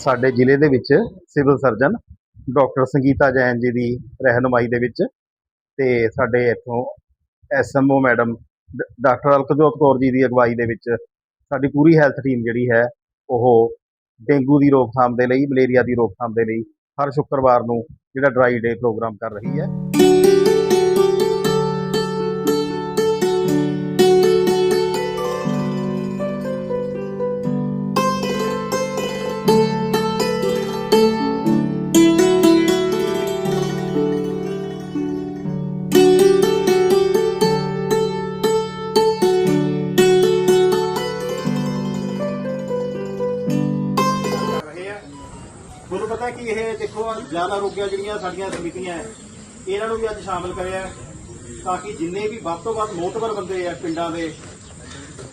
ਸਾਡੇ ਜ਼ਿਲ੍ਹੇ ਦੇ ਵਿੱਚ civil surgeon doctor Sangeeta Jain ji ਦੀ ਰਹਿਨੁਮਾਈ ਦੇ ਵਿੱਚ ਤੇ ਸਾਡੇ ਇੱਥੋਂ ਐਸਐਮਓ ਮੈਡਮ ਡ- ਡਾਕਟਰ ਅਲਕਜੋਤ ਕੌਰ ਜੀ ਦੀ ਅਗਵਾਈ ਦੇ ਵਿੱਚ ਸਾਡੀ ਪੂਰੀ ਹੈਲਥ ਟੀਮ ਜਿਹੜੀ ਹੈ, ਉਹ ਡੇਂਗੂ ਦੀ ਰੋਕਥਾਮ ਦੇ ਲਈ, ਮਲੇਰੀਆ ਦੀ ਰੋਕਥਾਮ ਦੇ ਲਈ ਹਰ ਸ਼ੁੱਕਰਵਾਰ ਨੂੰ ਜਿਹੜਾ ਡਰਾਈ ਡੇ ਪ੍ਰੋਗਰਾਮ ਕਰ ਰਹੀ ਹੈ। ਜ਼ਿਆਦਾ ਰੋਗੀਆਂ ਜਿਹੜੀਆਂ ਸਾਡੀਆਂ ਸਮਿਤੀਆਂ ਹੈ, ਇਹਨਾਂ ਨੂੰ ਵੀ ਅੱਜ ਸ਼ਾਮਲ ਕਰਿਆ ਤਾਂ ਕਿ ਜਿੰਨੇ ਵੀ ਵੱਧ ਤੋਂ ਵੱਧ ਮੋਤਬਰ ਬੰਦੇ ਆ ਪਿੰਡਾਂ ਦੇ,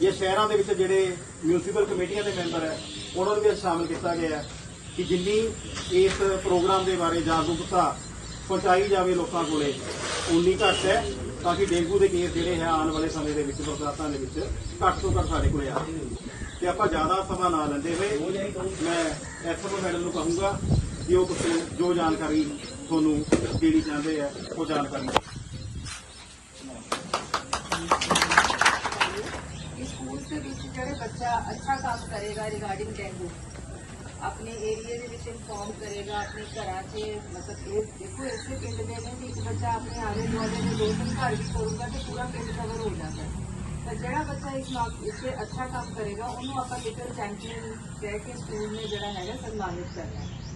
ਜਾਂ ਸ਼ਹਿਰਾਂ ਦੇ ਵਿੱਚ ਜਿਹੜੇ ਮਿਊਨਿਸਪਲ ਕਮੇਟੀਆਂ ਦੇ ਮੈਂਬਰ ਹੈ, ਉਹਨਾਂ ਨੂੰ ਵੀ ਅੱਜ ਸ਼ਾਮਲ ਕੀਤਾ ਗਿਆ ਕਿ ਜਿੰਨੀ ਇਸ ਪ੍ਰੋਗਰਾਮ ਦੇ ਬਾਰੇ ਜਾਗਰੂਕਤਾ ਪਹੁੰਚਾਈ ਜਾਵੇ ਲੋਕਾਂ ਕੋਲੇ, ਉਨੀ ਘੱਟ ਹੈ, ਤਾਂ ਕਿ ਡੇਂਗੂ ਦੇ ਕੇਸ ਜਿਹੜੇ ਹੈ ਆਉਣ ਵਾਲੇ ਸਮੇਂ ਦੇ ਵਿੱਚ, ਬਰਸਾਤਾਂ ਦੇ ਵਿੱਚ ਘੱਟ ਤੋਂ ਘੱਟ ਸਾਡੇ ਕੋਲੇ ਆ ਤੇ ਆਪਾਂ ਜ਼ਿਆਦਾ ਸਮਾਂ ਨਾ ਲੈਂਦੇ ਹੋਏ, ਮੈਂ ਐਸਐਮਓ ਮੈਡਮ ਨੂੰ ਕਹੂੰਗਾ ਕਿ ਉਹ ਕੁਛ ਜੋ ਜਾਣਕਾਰੀ ਤੁਹਾਨੂੰ ਦੇਣੀ ਚਾਹੁੰਦੇ ਆ, ਉਹ ਜਾਣਕਾਰੀ ਸਕੂਲ ਦੇ ਵਿੱਚ ਜਿਹੜੇ ਬੱਚਾ ਅੱਛਾ ਕੰਮ ਕਰੇਗਾ ਰਿਗਾਰਡਿੰਗ ਡੇਂਗੂ ਆਪਣੇ ਏਰੀਆ ਦੇ ਵਿੱਚ ਇਨਫੋਰਮ ਕਰੇਗਾ, ਆਪਣੇ ਘਰਾਂ 'ਚ, ਮਤਲਬ ਇਹ ਦੇਖੋ, ਇਸੇ ਪਿੰਡ ਦੇ ਨੇ ਵੀ ਇੱਕ ਬੱਚਾ ਆਪਣੇ ਆਲੇ ਦੁਆਲੇ ਦੇ ਦੋ ਤਿੰਨ ਘਰ ਵੀ ਕਰੂਗਾ ਤੇ ਪੂਰਾ ਪਿੰਡ ਕਵਰ ਹੋ ਜਾਂਦਾ ਹੈ। ਤਾਂ ਜਿਹੜਾ ਬੱਚਾ ਇਸ ਨਾਲ ਇਸੇ ਅੱਛਾ ਕੰਮ ਕਰੇਗਾ, ਉਹਨੂੰ ਆਪਾਂ ਲਿਟਲ ਚੈਂਪੀਅਨ ਕਹਿ ਕੇ ਸਕੂਲ ਨੇ ਜਿਹੜਾ ਹੈਗਾ ਸਨਮਾਨਿਤ ਕਰਨਾ ਹੈ।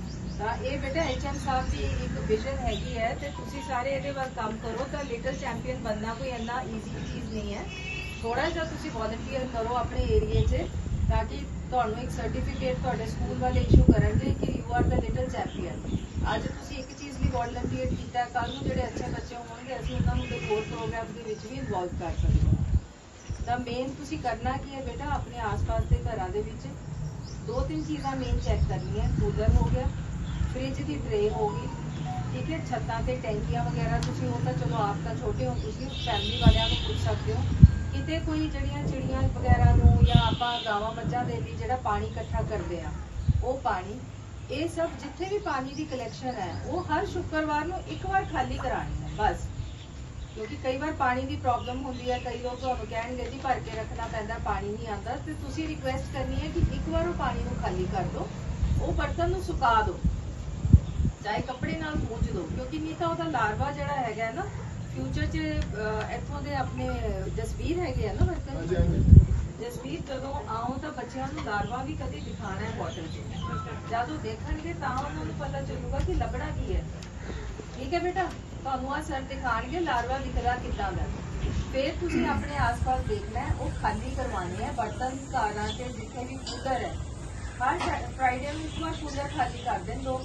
ਤਾਂ ਇਹ ਬੇਟਾ ਐਚਐਮ ਸਾਹਿਬ ਦੀ ਇੱਕ ਵਿਜ਼ਨ ਹੈਗੀ ਹੈ ਤੇ ਤੁਸੀਂ ਸਾਰੇ ਇਹਦੇ ਵੱਲ ਕੰਮ ਕਰੋ ਤਾਂ ਲਿਟਲ ਚੈਂਪੀਅਨ ਬਣਨਾ ਕੋਈ ਇੰਨਾ ਈਜ਼ੀ ਚੀਜ਼ ਨਹੀਂ ਹੈ। ਥੋੜਾ ਜਿਹਾ ਤੁਸੀਂ ਵੋਲੰਟੀਅਰ ਕਰੋ ਆਪਣੇ ਏਰੀਏ 'ਚ ਤਾਂ ਕਿ ਤੁਹਾਨੂੰ ਇੱਕ ਸਰਟੀਫਿਕੇਟ ਤੁਹਾਡੇ ਸਕੂਲ ਵਾਲੇ ਇਸ਼ੂ ਕਰਨਗੇ ਕਿ you are the little champion ਅੱਜ ਤੁਸੀਂ ਇੱਕ ਚੀਜ਼ ਲਈ ਵੋਲੰਟੀਅਰ ਕੀਤਾ ਕੱਲ ਨੂੰ ਜਿਹੜੇ ਅੱਛੇ ਬੱਚੇ ਹੋਣਗੇ, ਅਸੀਂ ਉਹਨਾਂ ਨੂੰ ਕੋਈ ਹੋਰ ਪ੍ਰੋਗਰਾਮ ਦੇ ਵਿੱਚ ਵੀ ਇਨਵੋਲਵ ਕਰ ਸਕਦੇ ਹਾਂ। ਤਾਂ ਮੇਨ ਤੁਸੀਂ ਕਰਨਾ ਕੀ ਹੈ ਬੇਟਾ, ਆਪਣੇ ਆਸ-ਪਾਸ ਦੇ ਘਰਾਂ ਦੇ ਵਿੱਚ ਦੋ ਤਿੰਨ ਚੀਜ਼ਾਂ ਮੇਨ ਚੈੱਕ ਕਰਨੀਆਂ ਕੂਲਰ ਹੋ ਗਿਆ ਫ੍ਰਿਜ ਦੀ ਟਰੇ ਹੋ ਗਈ, ਠੀਕ ਹੈ, ਛੱਤਾਂ ਤੇ ਟੈਂਕੀਆਂ ਵਗੈਰਾ ਤੁਸੀਂ ਉਹ ਤਾਂ ਚਲੋ ਆਪ ਤਾਂ ਛੋਟੇ ਹੋ, ਤੁਸੀਂ ਫੈਮਿਲੀ ਵਾਲਿਆਂ ਨੂੰ ਪੁੱਛ ਸਕਦੇ ਹੋ। ਕਿਤੇ ਕੋਈ ਜਿਹੜੀਆਂ ਚਿੜੀਆਂ ਵਗੈਰਾ ਨੂੰ ਜਾਂ ਆਪਾਂ ਗਾਵਾਂ ਮੱਝਾਂ ਦੇ ਲਈ ਜਿਹੜਾ ਪਾਣੀ ਇਕੱਠਾ ਕਰਦੇ ਆ, ਉਹ ਪਾਣੀ, ਇਹ ਸਭ ਜਿੱਥੇ ਵੀ ਪਾਣੀ ਦੀ ਕਲੈਕਸ਼ਨ ਹੈ, ਉਹ ਹਰ ਸ਼ੁੱਕਰਵਾਰ ਨੂੰ ਇੱਕ ਵਾਰ ਖਾਲੀ ਕਰਾਣੀ ਹੈ, ਬਸ। ਕਿਉਂਕਿ ਕਈ ਵਾਰ ਪਾਣੀ ਦੀ ਪ੍ਰੋਬਲਮ ਹੁੰਦੀ ਹੈ, ਕਈ ਲੋਕ ਤੁਹਾਨੂੰ ਕਹਿਣਗੇ ਜੀ ਭਰ ਕੇ ਰੱਖਣਾ ਪੈਂਦਾ, ਪਾਣੀ ਨਹੀਂ ਆਉਂਦਾ, ਤੇ ਤੁਸੀਂ ਰਿਕੁਐਸਟ ਕਰਨੀ ਹੈ ਕਿ ਇੱਕ ਵਾਰ ਉਹ ਪਾਣੀ ਨੂੰ ਖਾਲੀ ਕਰ ਦਿਓ, ਉਹ ਬਰਤਨ ਨੂੰ ਸੁਕਾ ਦਿਓ। ਚਾਹੇ ਕੱਪੜੇ ਨਾਲ ਪੂੰਝ ਦਿਓ ਕਿਉਂਕਿ ਨਹੀਂ ਤਾਂ ਉਹਦਾ ਲਾਰਵਾ ਜਿਹੜਾ ਹੈਗਾ ਹੈ ਨਾ ਫਿਊਚਰ 'ਚ ਇੱਥੋਂ ਦੇ ਆਪਣੇ ਜਸਵੀਰ ਹੈਗੇ ਆ ਨਾ ਵਰਕਰ। ਜਸਵੀਰ ਜਦੋਂ ਆਉਂ ਤਾਂ ਬੱਚਿਆਂ ਨੂੰ ਲਾਰਵਾ ਵੀ ਕਦੇ ਦਿਖਾਣਾ ਹੈ ਵਾਟਰ 'ਚ। ਜਦ ਦੇਖਣਗੇ ਤਾਂ ਉਹਨਾਂ ਨੂੰ ਪਤਾ ਚੱਲੂਗਾ ਕਿ ਲੱਭਣਾ ਕੀ ਹੈ। ਠੀਕ ਹੈ ਬੇਟਾ ਤੁਹਾਨੂੰ ਆ ਸਰ ਦਿਖਾਣਗੇ ਲਾਰਵਾ ਦਿਖਦਾ ਕਿੱਦਾਂ ਦਾ। ਫਿਰ ਤੁਸੀਂ ਆਪਣੇ ਆਸ-ਪਾਸ ਦੇਖਣਾ ਉਹ ਖਾਲੀ ਕਰਵਾਉਣੇ ਹੈ ਬਰਤਨ ਘਰਾਂ ਤੇ ਜਿੱਥੇ ਵੀ ਕੂਲਰ ਹੈ। ਹਰ ਫਰਾਈਡੇ ਨੂੰ ਇੱਕ ਵਾਰ ਖਾਲੀ ਕਰ ਦੇਣ ਦੋ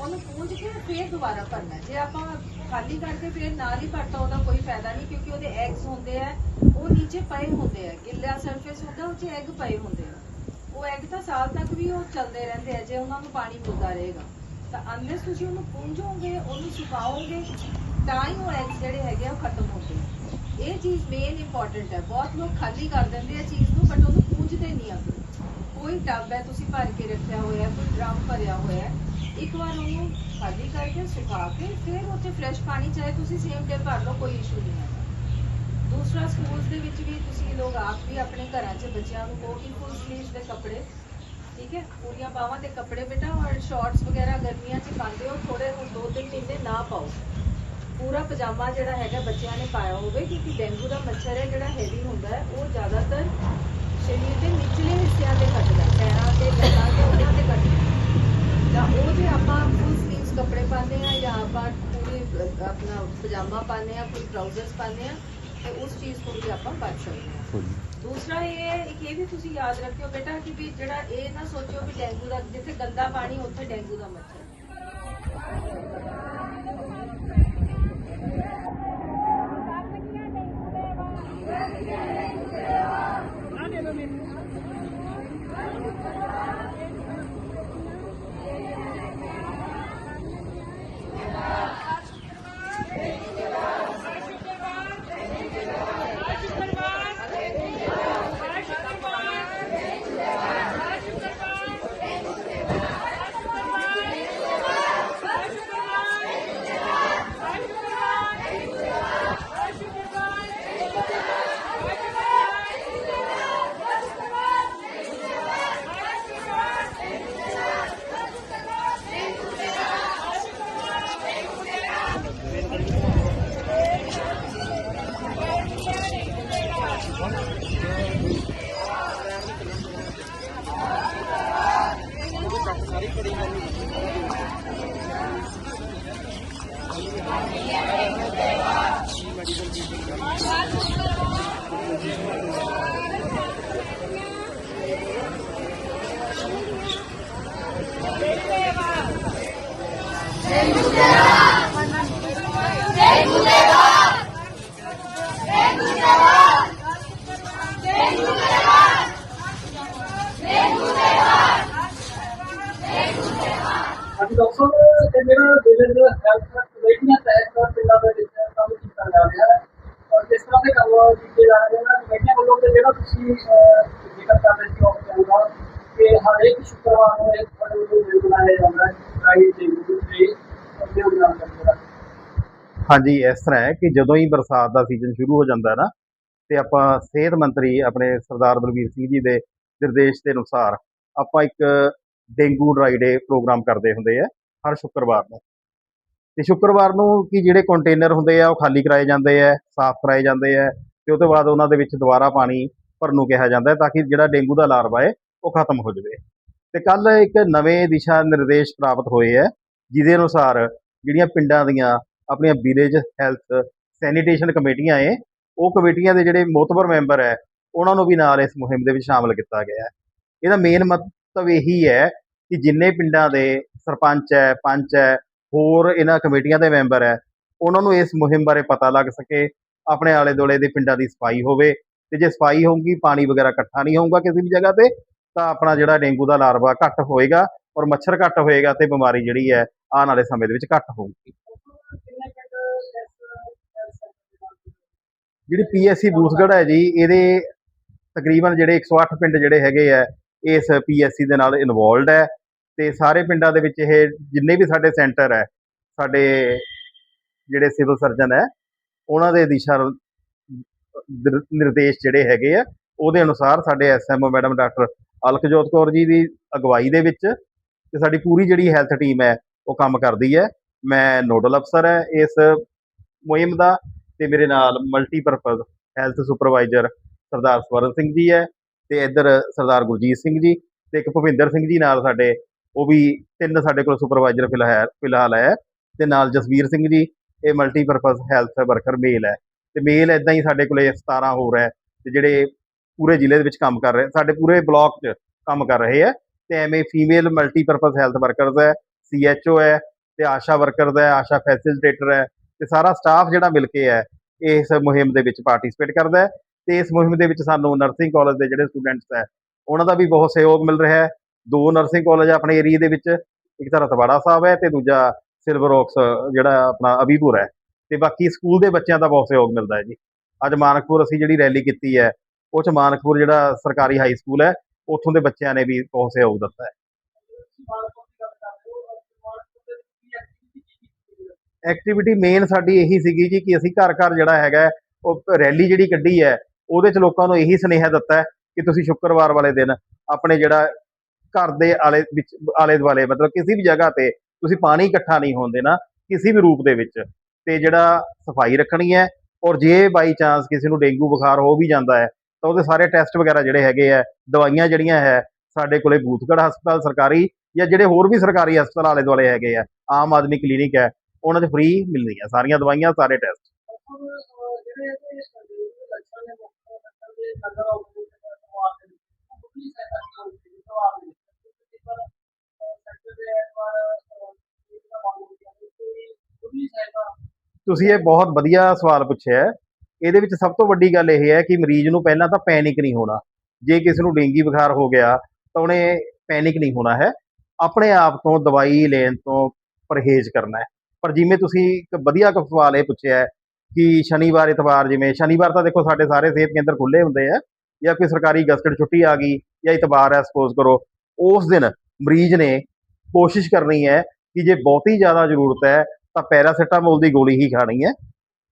ਉਹਨੂੰ ਪੂੰਝ ਕੇ ਫਿਰ ਦੁਬਾਰਾ ਭਰਨਾ ਜੇ ਆਪਾਂ ਖਾਲੀ ਕਰਕੇ ਫਿਰ ਨਾਲ ਹੀ ਭਰਤਾ, ਉਹਦਾ ਕੋਈ ਫਾਇਦਾ ਨਹੀਂ, ਕਿਉਂਕਿ ਉਹਦੇ ਐਗਸ ਹੁੰਦੇ ਆ, ਉਹ ਨੀਚੇ ਪਏ ਹੁੰਦੇ ਆ। ਗਿੱਲਾ ਸਰਫੇਸ ਹੁੰਦਾ, ਉਹ 'ਚ ਐਗ ਪਏ ਹੁੰਦੇ ਆ। ਉਹ ਐਗ ਤਾਂ ਸਾਲ ਤੱਕ ਵੀ ਉਹ ਚੱਲਦੇ ਰਹਿੰਦੇ ਆ, ਜੇ ਉਹਨਾਂ ਨੂੰ ਪਾਣੀ ਮਿਲਦਾ ਰਹੇਗਾ। ਤਾਂ ਅਨਲੈਸ ਤੁਸੀਂ ਉਹਨੂੰ ਪੂੰਝੋਗੇ, ਉਹਨੂੰ ਸੁਕਾਓਗੇ, ਤਾਂ ਹੀ ਉਹ ਐਗਸ ਜਿਹੜੇ ਹੈਗੇ ਆ, ਉਹ ਖਤਮ ਹੁੰਦੇ ਆ। ਇਹ ਚੀਜ਼ ਮੇਨ ਇੰਪੋਰਟੈਂਟ ਹੈ। ਬਹੁਤ ਲੋਕ ਖਾਲੀ ਕਰ ਦਿੰਦੇ ਆ ਚੀਜ਼ ਨੂੰ ਬਟ ਉਹਨੂੰ ਪੂੰਝਦੇ ਨਹੀਂ ਆ। ਕੋਈ ਟੱਬ ਹੈ ਤੁਸੀਂ ਭਰ ਕੇ ਰੱਖਿਆ ਹੋਇਆ ਹੈ, ਕੋਈ ਡਰਮ ਭਰਿਆ ਹੋਇਆ ਹੈ ਇੱਕ ਵਾਰ ਉਹਨੂੰ ਖਾਲੀ ਕਰਕੇ ਸੁਕਾ ਕੇ ਫਿਰ ਉੱਥੇ ਫਰੈਸ਼ ਪਾਣੀ ਚਾਹੇ ਤੁਸੀਂ ਸੇਮ ਡੇ ਭਰ ਲਓ ਕੋਈ ਇਸ਼ੂ ਨਹੀਂ ਹੈ ਦੂਸਰਾ ਸਕੂਲਸ ਦੇ ਵਿੱਚ ਵੀ ਤੁਸੀਂ ਲੋਕ ਆਪ ਵੀ ਆਪਣੇ ਘਰਾਂ 'ਚ ਬੱਚਿਆਂ ਨੂੰ ਕਹੋ ਕਿ ਫੁੱਲ ਸਲੀਵਸ ਦੇ ਕੱਪੜੇ ਠੀਕ ਹੈ ਪੂਰੀਆਂ ਬਾਹਾਂ ਦੇ ਕੱਪੜੇ ਬੇਟਾ ਔਰ ਸ਼ਾਰਟਸ ਵਗੈਰਾ ਗਰਮੀਆਂ 'ਚ ਪਾਉਂਦੇ ਹੋ ਥੋੜੇ ਹੁਣ ਦੋ ਤਿੰਨ ਮਹੀਨੇ ਨਾ ਪਾਓ। ਪੂਰਾ ਪਜਾਮਾ ਜਿਹੜਾ ਹੈਗਾ ਬੱਚਿਆਂ ਨੇ ਪਾਇਆ ਹੋਵੇ ਕਿਉਂਕਿ ਡੇਂਗੂ ਦਾ ਮੱਛਰ ਹੈ ਜਿਹੜਾ ਹੈਵੀ ਹੁੰਦਾ ਹੈ ਉਹ ਜ਼ਿਆਦਾਤਰ ਸਰੀਰ ਦੇ ਨਿਚਲੇ ਹਿੱਸਿਆਂ ਤੇ ਕੱਟਦਾ ਪੈਰਾਂ ਤੇ ਲੱਤਾਂ ਤੇ ਉਹਨਾਂ ਤੇ ਕੱਟਦਾ। ਤਾਂ ਉਹ ਜੇ ਆਪਾਂ ਫੁੱਲ ਸਲੀਵਸ ਕੱਪੜੇ ਪਾਉਂਦੇ ਆ ਜਾਂ ਆਪਾਂ ਪੂਰੀ ਆਪਣਾ ਪਜਾਮਾ ਪਾਉਂਦੇ ਆ ਕੋਈ ਟਰਾਊਜ਼ਰਸ ਪਾਉਂਦੇ ਆ ਤੇ ਉਸ ਚੀਜ਼ ਤੋਂ ਵੀ ਆਪਾਂ ਬਚ ਸਕਦੇ ਹਾਂ। ਦੂਸਰਾ ਇਹ ਹੈ ਇੱਕ ਇਹ ਵੀ ਤੁਸੀਂ ਯਾਦ ਰੱਖਿਓ ਬੇਟਾ ਕਿ ਵੀ ਜਿਹੜਾ ਇਹ ਨਾ ਸੋਚਿਓ ਵੀ ਡੇਂਗੂ ਦਾ ਜਿੱਥੇ ਗੰਦਾ ਪਾਣੀ ਉੱਥੇ ਡੇਂਗੂ ਦਾ ਮੱਛਰ। Então, ਇਹ ਜਿਹੜਾ ਵਿਲੇਜ ਕਮੇਟੀਆਂ ਤਹਿਤ ਪਿੰਡਾਂ ਦੇ ਵਿੱਚ ਕੰਮ ਕੀਤਾ ਜਾ ਰਿਹਾ ਹੈ। ਔਰ ਕਿਸ ਤਰ੍ਹਾਂ ਦੇ ਕੰਮ ਕੀਤੇ ਜਾ ਰਹੇ ਹਨ ਕਮੇਟੀਆਂ ਵੱਲੋਂ ਤੇ ਜਿਹੜਾ ਤੁਸੀਂ ਜ਼ਿਕਰ ਕਰ ਰਹੇ ਸੀ ਉਹ ਚਾਹੁੰਦਾ ਕਿ ਹਰੇਕ ਸ਼ੁੱਕਰਵਾਰ ਨੂੰ ਇੱਕ ਬੜੇ ਦਿਨ ਬਣਾਇਆ ਜਾਂਦਾ ਹੈ ਰਾਈ ਦੇ ਤੇ ਉਹਦੇ ਉਦਾਹਰਨ ਕਰਦਾ ਹਾਂਜੀ, ਇਸ ਤਰ੍ਹਾਂ ਹੈ ਕਿ ਜਦੋਂ ਹੀ ਬਰਸਾਤ ਦਾ ਸੀਜ਼ਨ ਸ਼ੁਰੂ ਹੋ ਜਾਂਦਾ ਹੈ ਨਾ, ਤੇ ਆਪਾਂ ਸਿਹਤ ਮੰਤਰੀ ਆਪਣੇ ਸਰਦਾਰ ਬਲਵੀਰ ਸਿੰਘ ਜੀ ਦੇ ਨਿਰਦੇਸ਼ ਦੇ ਅਨੁਸਾਰ ਆਪਾਂ ਇੱਕ ਡੇਂਗੂ ਡਰਾਈ ਡੇ ਪ੍ਰੋਗਰਾਮ ਕਰਦੇ ਹੁੰਦੇ ਆ। ਹਰ ਸ਼ੁੱਕਰਵਾਰ ਨੂੰ। ਤੇ ਸ਼ੁੱਕਰਵਾਰ ਨੂੰ ਕਿ ਜਿਹੜੇ ਕੰਟੇਨਰ ਹੁੰਦੇ ਆ, ਉਹ ਖਾਲੀ ਕਰਾਏ ਜਾਂਦੇ ਆ, ਸਾਫ਼ ਕਰਾਏ ਜਾਂਦੇ ਆ ਤੇ ਉਹ ਤੋਂ ਬਾਅਦ ਉਹਨਾਂ ਦੇ ਵਿੱਚ ਦੁਬਾਰਾ ਪਾਣੀ ਭਰਨ ਨੂੰ ਕਿਹਾ ਜਾਂਦਾ ਤਾਂ ਕਿ ਜਿਹੜਾ ਡੇਂਗੂ ਦਾ ਲਾਰਵਾ ਹੈ ਉਹ ਖਤਮ ਹੋ ਜਾਵੇ। ਤੇ ਕੱਲ ਇੱਕ ਨਵੇਂ ਦਿਸ਼ਾ ਨਿਰਦੇਸ਼ ਪ੍ਰਾਪਤ ਹੋਏ ਹੈ ਜਿਹਦੇ ਅਨੁਸਾਰ ਜਿਹੜੀਆਂ ਪਿੰਡਾਂ ਦੀਆਂ ਆਪਣੀਆਂ ਵਿਲੇਜ ਹੈਲਥ ਸੈਨੀਟੇਸ਼ਨ ਕਮੇਟੀਆਂ ਏ, ਉਹ ਕਮੇਟੀਆਂ ਦੇ ਜਿਹੜੇ ਮੋਤਬਰ ਮੈਂਬਰ ਹੈ, ਉਹਨਾਂ ਨੂੰ ਵੀ ਨਾਲ ਇਸ ਮੁਹਿੰਮ ਦੇ ਵਿੱਚ ਸ਼ਾਮਲ ਕੀਤਾ ਗਿਆ। ਹੈ ਇਹਦਾ ਮੇਨ ਮਤਲਬ ਇਹੀ ਹੈ ਕਿ ਜਿੰਨੇ ਪਿੰਡਾਂ ਦੇ ਸਰਪੰਚ ਹੈ, ਪੰਚ ਹੈ, ਹੋਰ ਇਹਨਾਂ ਕਮੇਟੀਆਂ ਦੇ ਮੈਂਬਰ ਹੈ, ਉਹਨਾਂ ਨੂੰ ਇਸ ਮੁਹਿੰਮ ਬਾਰੇ ਪਤਾ ਲੱਗ ਸਕੇ, ਆਪਣੇ ਆਲੇ ਦੁਆਲੇ ਦੇ ਪਿੰਡਾਂ ਦੀ ਸਫ਼ਾਈ ਹੋਵੇ ਤੇ ਜੇ ਸਫ਼ਾਈ ਹੋਊਗੀ, ਪਾਣੀ ਵਗੈਰਾ ਇਕੱਠਾ ਨਹੀਂ ਹੋਊਗਾ ਕਿਸੇ ਵੀ ਜਗ੍ਹਾ ਤੇ, ਤਾਂ ਆਪਣਾ ਜਿਹੜਾ ਡੇਂਗੂ ਦਾ ਲਾਰਵਾ ਘੱਟ ਹੋਏਗਾ ਔਰ ਮੱਛਰ ਘੱਟ ਹੋਏਗਾ ਤੇ ਬਿਮਾਰੀ ਜਿਹੜੀ ਹੈ ਆਉਣ ਵਾਲੇ ਸਮੇਂ ਦੇ ਵਿੱਚ ਘੱਟ ਹੋਊਗੀ। ਕਿੰਨੇ ਪਿੰਡ ਇਸ ਜਿਹੜੀ ਪੀਐਸਸੀ ਦੂਸਗੜ੍ਹ ਹੈ ਜੀ, ਇਹਦੇ ਤਕਰੀਬਨ ਜਿਹੜੇ 108 ਪਿੰਡ ਜਿਹੜੇ ਹੈਗੇ ਆ ਇਸ ਪੀਐਸਸੀ ਦੇ ਨਾਲ ਇਨਵੋਲਡ ਹੈ। ਤੇ ਸਾਰੇ ਪਿੰਡਾਂ ਦੇ ਵਿੱਚ ਇਹ ਜਿੰਨੇ ਵੀ ਸਾਡੇ ਸੈਂਟਰ ਹੈ, ਸਾਡੇ ਜਿਹੜੇ ਸਿਵਲ ਸਰਜਨ ਹੈ, ਉਹਨਾਂ ਦੇ ਦਿਸ਼ਾ ਨਿਰਦੇਸ਼ ਜਿਹੜੇ ਹੈਗੇ ਆ, ਉਹਦੇ ਅਨੁਸਾਰ ਸਾਡੇ SMO madam doctor Alakjot Kaur ji ਦੀ ਅਗਵਾਈ ਦੇ ਵਿੱਚ ਤੇ ਸਾਡੀ ਪੂਰੀ ਜਿਹੜੀ ਹੈਲਥ ਟੀਮ ਹੈ, ਉਹ ਕੰਮ ਕਰਦੀ ਹੈ। ਮੈਂ ਨੋਡਲ ਅਫਸਰ ਹੈ ਇਸ ਮੁਹਿੰਮ ਦਾ ਤੇ ਮੇਰੇ ਨਾਲ multipurpose health supervisor Sardar Swaran Singh ji ਹੈ ਤੇ ਇੱਧਰ ਸਰਦਾਰ ਗੁਰਜੀਤ ਸਿੰਘ ਜੀ ਤੇ ਇੱਕ ਭੁਪਿੰਦਰ ਸਿੰਘ ਜੀ ਨਾਲ ਸਾਡੇ ਉਹ ਵੀ ਤਿੰਨ ਸਾਡੇ ਕੋਲ ਸੁਪਰਵਾਈਜ਼ਰ ਫਿਲਹਾਲ ਫਿਲਹਾਲ ਹੈ ਤੇ ਨਾਲ ਜਸਵੀਰ ਸਿੰਘ ਜੀ, ਇਹ ਮਲਟੀਪਰਪਸ ਹੈਲਥ ਵਰਕਰ ਮੇਲ ਹੈ ਤੇ ਮੇਲ ਇਦਾਂ ਹੀ ਸਾਡੇ ਕੋਲੇ 17 ਹੋਰ ਹੈ ਤੇ ਜਿਹੜੇ ਪੂਰੇ ਜ਼ਿਲ੍ਹੇ ਦੇ ਵਿੱਚ ਕੰਮ ਕਰ ਰਹੇ, ਸਾਡੇ ਪੂਰੇ ਬਲਾਕ 'ਚ ਕੰਮ ਕਰ ਰਹੇ ਹੈ ਤੇ ਐਵੇਂ ਫੀਮੇਲ ਮਲਟੀਪਰਪਸ ਹੈਲਥ ਵਰਕਰਸ ਹੈ ਸੀਐਚਓ ਹੈ ਤੇ ਆਸ਼ਾ ਵਰਕਰਸ ਹੈ, ਆਸ਼ਾ ਫੈਸਿਲਿਟੇਟਰ ਹੈ ਤੇ ਸਾਰਾ ਸਟਾਫ ਜਿਹੜਾ ਮਿਲ ਕੇ ਹੈ, ਇਸ ਮੁਹਿੰਮ ਦੇ ਵਿੱਚ ਪਾਰਟਿਸਿਪੇਟ ਕਰਦਾ ਹੈ ਤੇ ਇਸ ਮੁਹਿੰਮ ਦੇ ਵਿੱਚ ਸਾਨੂੰ ਨਰਸਿੰਗ ਕਾਲਜ ਦੇ ਜਿਹੜੇ ਸਟੂਡੈਂਟਸ ਹੈ, ਉਹਨਾਂ ਦਾ ਵੀ ਬਹੁਤ ਸਹਿਯੋਗ ਮਿਲ ਰਿਹਾ ਹੈ ਦੋ ਨਰਸਿੰਗ ਕਾਲਜ ਆਪਣੇ ਏਰੀਆ ਦੇ ਵਿੱਚ, ਇੱਕ ਤਾਂ ਰਤਵਾੜਾ ਸਾਹਿਬ ਹੈ ਤੇ ਦੂਜਾ ਸਿਲਵਰ ਔਕਸ ਜਿਹੜਾ ਆਪਣਾ ਅਬੀਪੁਰ ਹੈ। ਤੇ ਬਾਕੀ ਸਕੂਲ ਦੇ ਬੱਚਿਆਂ ਦਾ ਬਹੁਤ ਸਹਿਯੋਗ ਮਿਲਦਾ ਹੈ ਜੀ। ਅੱਜ ਮਾਨਕਪੁਰ ਅਸੀਂ ਜਿਹੜੀ ਰੈਲੀ ਕੀਤੀ ਹੈ, ਉਹ ਚ ਮਾਨਕਪੁਰ ਜਿਹੜਾ ਸਰਕਾਰੀ ਹਾਈ ਸਕੂਲ ਹੈ, ਉੱਥੋਂ ਦੇ ਬੱਚਿਆਂ ਨੇ ਵੀ ਬਹੁਤ ਸਹਿਯੋਗ ਦਿੱਤਾ ਹੈ। ਐਕਟੀਵਿਟੀ ਮੇਨ ਸਾਡੀ ਇਹੀ ਸੀਗੀ ਜੀ ਕਿ ਅਸੀਂ ਘਰ ਘਰ ਜਿਹੜਾ ਹੈਗਾ, ਉਹ ਰੈਲੀ ਜਿਹੜੀ ਕੱਢੀ ਹੈ, ਉਹਦੇ ਚ ਲੋਕਾਂ ਨੂੰ ਇਹੀ ਸੁਨੇਹਾ ਦਿੱਤਾ ਕਿ ਤੁਸੀਂ ਸ਼ੁੱਕਰਵਾਰ ਵਾਲੇ ਦਿਨ ਆਪਣੇ ਜਿਹੜਾ ਘਰ ਦੇ ਆਲੇ ਵਿੱਚ, ਆਲੇ ਦੁਆਲੇ, ਮਤਲਬ ਕਿਸੇ ਵੀ ਜਗ੍ਹਾ ਤੇ ਤੁਸੀਂ ਪਾਣੀ ਇਕੱਠਾ ਨਹੀਂ ਹੋਣ ਦੇਣਾ ਕਿਸੇ ਵੀ ਰੂਪ ਦੇ ਵਿੱਚ। ਤੇ ਜਿਹੜਾ ਸਫ਼ਾਈ ਰੱਖਣੀ ਹੈ, ਔਰ ਜੇ ਬਾਈ ਚਾਂਸ ਕਿਸੇ ਨੂੰ ਡੇਂਗੂ ਬੁਖਾਰ ਹੋ ਵੀ ਜਾਂਦਾ ਹੈ, ਤਾਂ ਉਹਦੇ ਸਾਰੇ ਟੈਸਟ ਵਗੈਰਾ ਜਿਹੜੇ ਹੈਗੇ ਆ ਦਵਾਈਆਂ ਜਿਹੜੀਆਂ ਹੈ, ਸਾਡੇ ਕੋਲੇ ਬੂਥਗੜ੍ਹ ਹਸਪਤਾਲ ਸਰਕਾਰੀ ਜਾਂ ਜਿਹੜੇ ਹੋਰ ਵੀ ਸਰਕਾਰੀ ਹਸਪਤਾਲ ਆਲੇ ਦੁਆਲੇ ਹੈਗੇ ਆ ਆਮ ਆਦਮੀ ਕਲੀਨਿਕ ਹੈ, ਉਹਨਾਂ 'ਚ ਫ੍ਰੀ ਮਿਲਦੀਆਂ, ਸਾਰੀਆਂ ਦਵਾਈਆਂ, ਸਾਰੇ ਟੈਸਟ ਤੁਸੀਂ ਇਹ ਬਹੁਤ ਵਧੀਆ ਸਵਾਲ ਪੁੱਛਿਆ ਹੈ। ਇਹਦੇ ਵਿੱਚ ਸਭ ਤੋਂ ਵੱਡੀ ਗੱਲ ਇਹ ਹੈ ਕਿ ਮਰੀਜ਼ ਨੂੰ ਪਹਿਲਾਂ ਤਾਂ ਪੈਨਿਕ ਨਹੀਂ ਹੋਣਾ। ਜੇ ਕਿਸੇ ਨੂੰ ਡੇਂਗੀ ਬੁਖਾਰ ਹੋ ਗਿਆ, ਤਾਂ ਉਹਨੇ ਪੈਨਿਕ ਨਹੀਂ ਹੋਣਾ ਹੈ। ਆਪਣੇ ਆਪ ਤੋਂ ਦਵਾਈ ਲੈਣ ਤੋਂ ਪਰਹੇਜ਼ ਕਰਨਾ ਹੈ। ਪਰ ਜਿਵੇਂ ਤੁਸੀਂ ਇੱਕ ਵਧੀਆ ਸਵਾਲ ਇਹ ਪੁੱਛਿਆ ਕਿ ਸ਼ਨੀਵਾਰ ਇਤਵਾਰ ਜਿਵੇਂ, ਸ਼ਨੀਵਾਰ ਤਾਂ ਦੇਖੋ ਸਾਡੇ ਸਾਰੇ ਸਿਹਤ ਕੇਂਦਰ ਖੁੱਲੇ ਹੁੰਦੇ ਆ ਜਾਂ ਕੋਈ ਸਰਕਾਰੀ ਗਸਟਡ ਛੁੱਟੀ ਆ ਗਈ ਜਾਂ ਇਤਵਾਰ ਹੈ, ਸਪੋਜ਼ ਕਰੋ, ਉਸ ਦਿਨ ਮਰੀਜ਼ ਨੇ ਕੋਸ਼ਿਸ਼ ਕਰਨੀ ਹੈ ਕਿ ਜੇ ਬਹੁਤੀ ਜ਼ਿਆਦਾ ਜ਼ਰੂਰਤ ਹੈ ਤਾਂ ਪੈਰਾਸੀਟਾਮੋਲ ਦੀ ਗੋਲੀ ਹੀ ਖਾਣੀ ਹੈ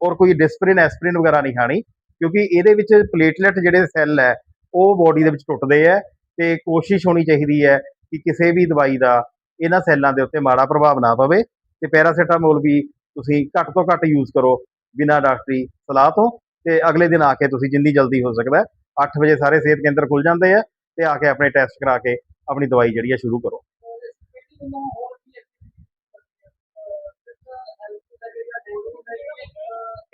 ਔਰ ਕੋਈ ਡਿਸਪਰਿਨ, ਐਸਪਰਿਨ ਵਗੈਰਾ ਨਹੀਂ ਖਾਣੀ, ਕਿਉਂਕਿ ਇਹਦੇ ਵਿੱਚ ਪਲੇਟਲੈਟ ਜਿਹੜੇ ਸੈੱਲ ਹੈ, ਉਹ ਬੋਡੀ ਦੇ ਵਿੱਚ ਟੁੱਟਦੇ ਹੈ ਤੇ ਕੋਸ਼ਿਸ਼ ਹੋਣੀ ਚਾਹੀਦੀ ਹੈ ਕਿ ਕਿਸੇ ਵੀ ਦਵਾਈ ਦਾ ਇਹਨਾਂ ਸੈੱਲਾਂ ਦੇ ਉੱਤੇ ਮਾੜਾ ਪ੍ਰਭਾਵ ਨਾ ਪਵੇ ਤੇ ਪੈਰਾਸੀਟਾਮੋਲ ਵੀ ਤੁਸੀਂ ਘੱਟ ਤੋਂ ਘੱਟ ਯੂਜ਼ ਕਰੋ ਬਿਨਾਂ ਡਾਕਟਰੀ ਸਲਾਹ ਤੋਂ ਤੇ ਅਗਲੇ ਦਿਨ ਆ ਕੇ ਤੁਸੀਂ ਜਿੰਨੀ ਜਲਦੀ ਹੋ ਸਕਦਾ 8 ਵਜੇ ਸਾਰੇ ਸਿਹਤ ਕੇਂਦਰ ਖੁੱਲ ਜਾਂਦੇ ਆ ਤੇ ਆ ਕੇ ਆਪਣੇ ਟੈਸਟ ਕਰਾ ਕੇ ਆਪਣੀ ਦਵਾਈ ਜਿਹੜੀ ਹੈ ਸ਼ੁਰੂ ਕਰੋ।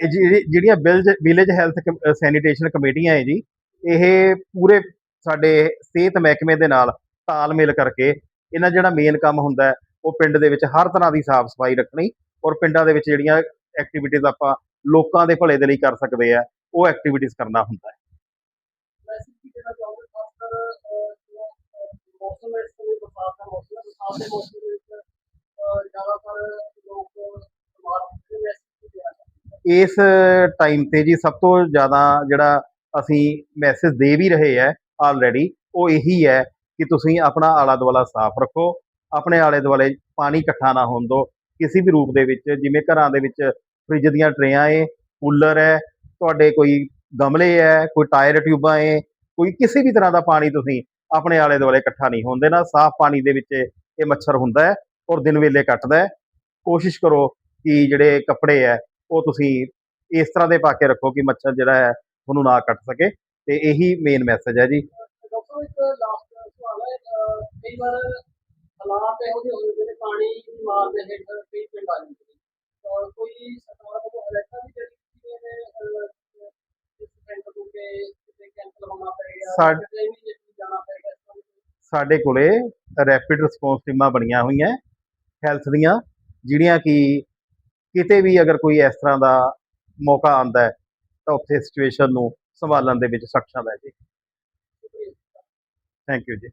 ਇਹ ਜਿਹੜੀਆਂ ਵਿਲੇਜ ਹੈਲਥ ਸੈਨੀਟੇਸ਼ਨ ਕਮੇਟੀਆਂ ਹੈ ਜੀ, ਇਹ ਪੂਰੇ ਸਾਡੇ ਸਿਹਤ ਮਹਿਕਮੇ ਦੇ ਨਾਲ ਤਾਲਮੇਲ ਕਰਕੇ ਇਹਨਾਂ ਜਿਹੜਾ ਮੇਨ ਕੰਮ ਹੁੰਦਾ ਉਹ ਪਿੰਡ ਦੇ ਵਿੱਚ ਹਰ ਤਰ੍ਹਾਂ ਦੀ ਸਾਫ਼ ਸਫ਼ਾਈ ਰੱਖਣੀ ਔਰ ਪਿੰਡਾਂ ਦੇ ਵਿੱਚ ਜਿਹੜੀਆਂ ਐਕਟੀਵਿਟੀਜ਼ ਆਪਾਂ ਲੋਕਾਂ ਦੇ ਭਲੇ ਦੇ ਲਈ ਕਰ ਸਕਦੇ ਆ, ਉਹ ਐਕਟੀਵਿਟੀਜ਼ ਕਰਨਾ ਹੁੰਦਾ ਹੈ। ਮੌਸਮ ਇਸ ਸਮੇਂ, ਬਰਸਾਤ ਦਾ ਮੌਸਮ ਹੈ, ਬਰਸਾਤ ਦੇ ਮੌਸਮ ਦੇ ਵਿੱਚ ਇਸ ਟਾਈਮ ਤੇ ਜੀ ਸਭ ਤੋਂ ਜ਼ਿਆਦਾ ਜਿਹੜਾ ਅਸੀਂ ਮੈਸੇਜ ਦੇ ਵੀ ਰਹੇ ਹੈ ਆਲਰੇਡੀ ਉਹ ਇਹੀ ਹੈ ਕਿ ਤੁਸੀਂ ਆਪਣਾ ਆਲਾ ਦੁਆਲਾ ਸਾਫ਼ ਰੱਖੋ, ਆਪਣੇ ਆਲੇ ਦੁਆਲੇ ਪਾਣੀ ਇਕੱਠਾ ਨਾ ਹੋਣ ਦਿਓ, ਕਿਸੇ ਵੀ ਰੂਪ ਦੇ ਵਿੱਚ, ਜਿਵੇਂ ਘਰਾਂ ਦੇ ਵਿੱਚ ਫ੍ਰਿਜ ਦੀਆਂ ਟਰੇਆਂ ਏ ਕੂਲਰ ਹੈ, ਤੁਹਾਡੇ ਕੋਈ ਗਮਲੇ ਹੈ, ਕੋਈ ਟਾਇਰ ਟਿਊਬਾਂ ਏ, ਕੋਈ ਕਿਸੇ ਵੀ ਤਰ੍ਹਾਂ ਦਾ ਪਾਣੀ ਤੁਸੀਂ ਆਪਣੇ ਆਲੇ ਦੁਆਲੇ ਇਕੱਠਾ ਨਹੀਂ ਹੋਣ ਦੇਣਾ, ਸਾਫ਼ ਪਾਣੀ ਦੇ ਵਿੱਚ ਇਹ ਮੱਛਰ ਹੁੰਦਾ ਹੈ ਔਰ ਦਿਨ ਵੇਲੇ ਕੱਟਦਾ ਹੈ। ਕੋਸ਼ਿਸ਼ ਕਰੋ ਕਿ ਜਿਹੜੇ ਕੱਪੜੇ ਹੈ ਉਹ ਤੁਸੀਂ ਇਸ ਤਰ੍ਹਾਂ ਦੇ ਪਾ ਕੇ ਰੱਖੋ ਕਿ ਮੱਛਰ ਜਿਹੜਾ ਹੈ ਉਹਨੂੰ ਨਾ ਕੱਟ ਸਕੇ ਤੇ ਇਹੀ ਮੇਨ ਮੈਸੇਜ ਹੈ ਜੀ। ਡਾਕਟਰ ਇੱਕ ਲਾਸਟ ਸਵਾਲ ਹੈ ਅਹ ਕਈ ਵਾਰ ਹਾਲਾਤ ਇਹੋ ਜਿਹੇ ਹੋ ਜਾਂਦੇ ਨੇ ਪਾਣੀ ਦੀ ਮਾਰ ਦੇ ਹੇਠ ਕਈ ਪਿੰਡ ਆ ਜਾਂਦੇ ਨੇ। ਔਰ ਕੋਈ ਸਰਕਾਰ ਵੱਲੋਂ ਹਦਾਇਤਾਂ ਵੀ ਜਾਰੀ ਕੀਤੀਆਂ ਨੇ ਅਹ, ਇਸ ਪਿੰਡ ਨੂੰ ਕਿ ਕਿਤੇ ਕੈਂਪ ਲਗਾਉਣਾ ਪਏਗਾ ਸਾ- ਕਿਤੇ ਵੀ ਜੇ ਜਾਣਾ ਪਏਗਾ ਇਸ ਤਰ੍ਹਾਂ ਦੀ ਸਾਡੇ ਕੋਲੇ ਰੈਪਿਡ ਰਿਸਪੌਂਸ ਟੀਮਾਂ ਬਣੀਆਂ ਹੋਈਆਂ ਹੈਲਥ ਦੀਆਂ ਜਿਹੜੀਆਂ ਕਿ ਕਿਤੇ ਵੀ ਅਗਰ ਕੋਈ ਇਸ ਤਰ੍ਹਾਂ ਦਾ ਮੌਕਾ ਆਉਂਦਾ ਹੈ, ਤਾਂ ਉੱਥੇ ਸਿਚੁਏਸ਼ਨ ਨੂੰ ਸੰਭਾਲਣ ਦੇ ਵਿੱਚ ਸક્ષਮ ਹੈ ਜੀ ਥੈਂਕ ਯੂ ਜੀ।